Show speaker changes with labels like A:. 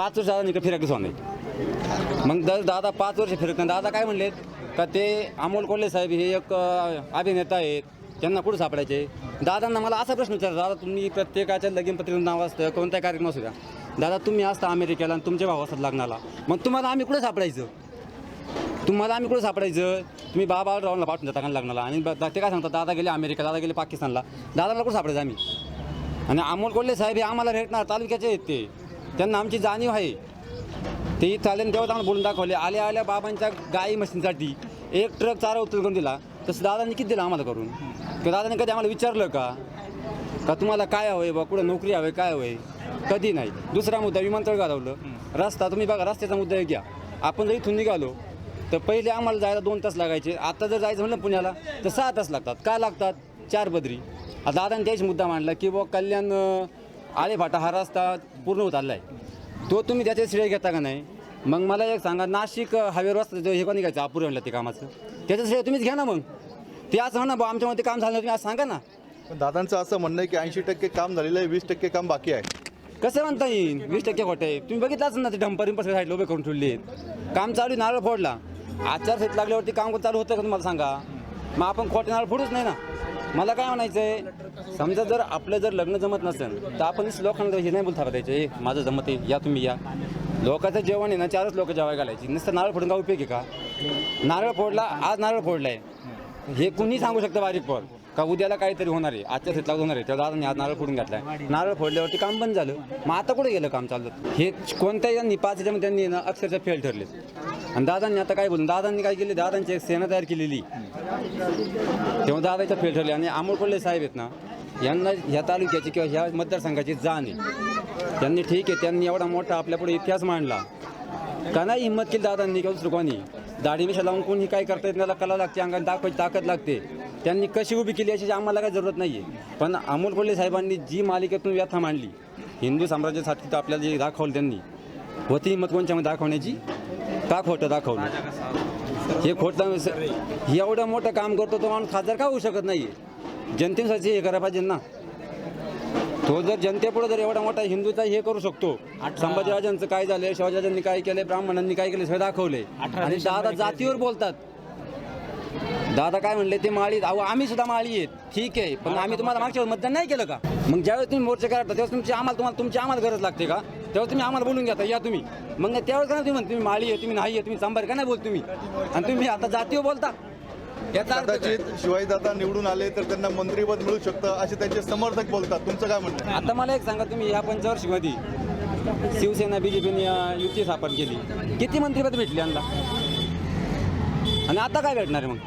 A: पाच वर्ष दादा इकडे फिरकले नाही मग दर दादा पाच वर्ष फिरत नाही. दादा काय म्हणलेत? का ते अमोल कोल्हे साहेब हे एक अभिनेता आहेत. त्यांना कुठं सापडायचे? दादांना मला असा प्रश्न विचारला दादा तुम्ही प्रत्येकाच्या लगीन पत्रिकेचं नाव असतं कोणत्या कार्यक्रम असू द्या. दादा तुम्ही असता अमेरिकेला आणि तुमच्या भाऊ असतात लग्नाला. मग तुम्हाला आम्ही कुठं सापडायचं? तुम्हाला आम्ही कुठं सापडायचं? तुम्ही बाबा राहूनला पाठवून देता का लग्नाला? आणि ते काय सांगतात? दादा गेले अमेरिका दादा गेले पाकिस्तानला. दादाला कुठं सापडायचं आम्ही? आणि अमोल कोल्हे साहेब हे आम्हाला भेटणार तालुक्याचे आहेत ते. त्यांना आमची जाणीव आहे. ते चालेल तेव्हा आम्हाला बोलून दाखवले. आल्या आल्या बाबांच्या गाई म्हशींसाठी एक ट्रक चारा उचल करून दिला. तसं दादांनी किती दिलं आम्हाला करून? किंवा दादाने कधी आम्हाला विचारलं का? का तुम्हाला काय हवंय बा? कुठं नोकरी हवंय काय हवंय? कधी नाही. दुसरा मुद्दा विमानतळ घालवलं. रस्ता तुम्ही बघा रस्त्याचा मुद्दा एक घ्या. आपण जर इथून निघालो तर पहिले आम्हाला जायला दोन तास लागायचे. आता जर जायचं म्हणलं पुण्याला तर सहा तास लागतात. काय लागतात? चार बदरी. आता दादाने त्याच मुद्दा मांडला की बुवा कल्याण अं, आळेफाटा हा रस्ता पूर्ण होत आला आहे तो तुम्ही त्याचे श्रेय घेता का नाही? मग मला एक सांगा नाशिक हवेवर रस्ता जो हे कोणी घ्यायचं? अपुरे म्हणलं ते कामाचं. त्याचं श्रेय तुम्हीच घ्या ना मग. ते असं म्हणा बा आमच्यामध्ये काम झालं तुम्ही आज सांगा ना.
B: पण दादांचं असं म्हणणं आहे की ऐंशी टक्के काम झालेलं आहे वीस टक्के काम बाकी आहे.
A: कसं म्हणता येईल? वीस टक्के खोटे आहे. तुम्ही बघितलं असेल ना ते डंपरिंग पण साईडला उभे करून ठेवले आहेत. काम चालू आहे, नारळ फोडला. आचारसंहिता लागल्यावरती काम चालू होतं का तुम्हाला सांगा? मग आपण खोटे नारळ फोडूच नाही ना. मला काय म्हणायचं आहे समजा जर आपलं जर लग्न जमत नसेल तर आपण लोकांना हे नाही बोलता का द्यायचं माझं जमत आहे या तुम्ही या. लोकांचं जेवण आहे ना चारच लोक जेवाय घालायची. नुसतं नारळ फोडून का उपयोग आहे का? नारळ फोडला आज नारळ फोडलाय. हे कुणी सांगू शकतं बारीक पण का उद्याला काहीतरी होणार आहे आजच्या शेतला होणार आहे तेव्हा आज नारळ फोडून घातलाय. नारळ फोडल्यावरती काम बंद झालं. मग आता कुठे गेलं काम चाललं हे कोणत्याही यांनी पाच ह्याच्यामध्ये त्यांनी ना अक्षरशः फेल ठरले आणि दादांनी आता काय बोलून दादांनी काय केले? दादांची एक सेना तयार केलेली. तेव्हा दादाच्या फेल ठरले. आणि आमोळ पडले साहेब आहेत ना यांना ह्या तालुक्याची किंवा ह्या मतदारसंघाची जाण आहे. त्यांनी ठीक आहे त्यांनी एवढा मोठा आपल्यापुढे इतिहास मांडला. का नाही हिंमत केली दादांनी किंवा दुसरं कोणी? लावून कोणी काय करता येत त्याला कला लागते अंगाने दाखवायची ताकद लागते. त्यांनी कशी उभी केली याची आम्हाला काही जरूरत नाही आहे पण अमोल कोल्हे साहेबांनी जी मालिकेतून व्यथा मांडली हिंदू साम्राज्यासाठी तर आपल्याला जे दाखवलं त्यांनी होती हिंमत कोणच्यामध्ये दाखवण्याची? का खोटं दाखवलं? हे खोटं हे एवढं मोठं काम करतो तो माणूस खासदार का होऊ शकत नाही जनतेसाठी हे करायला पाहिजे ना. तो जर जनतेपुढे जर एवढा मोठा हिंदूचा हे करू शकतो संभाजीराजांचं काय झालंय शिवाजीराजांनी काय केलंय ब्राह्मणांनी काय केलं सगळं दाखवलंय. आणि दादा जातीवर बोलतात. दादा काय म्हणले ते माळी अहो आम्ही सुद्धा माळी आहेत. ठीक आहे पण आम्ही तुम्हाला मागच्या मतदान नाही केलं का? मग ज्यावेळेस तुम्ही मोर्चे करता त्यावेळेस तुमची आम्हाला तुम्हाला तुमची आम्हाला गरज लागते का? तेव्हा तुम्ही आम्हाला बोलून घेता या तुम्ही. मग त्यावेळेस का नाही तुम्ही म्हणता तुम्ही माळी आहे तुम्ही नाही आहे तुम्ही सांबार का नाही बोल तुम्ही? आणि तुम्ही आता जातीवर बोलता?
B: कदाचित शिवाजी दादा निवडून आले तर त्यांना मंत्रीपद मिळू शकतं असे त्यांचे समर्थक बोलतात. तुमचं काय म्हणणं?
A: आता मला एक सांगा तुम्ही ह्या पंचवर्षीमध्ये शिवसेना बीजेपीने युती स्थापन केली. किती मंत्रिपद भेटली यांना? आणि आता काय भेटणार आहे मग?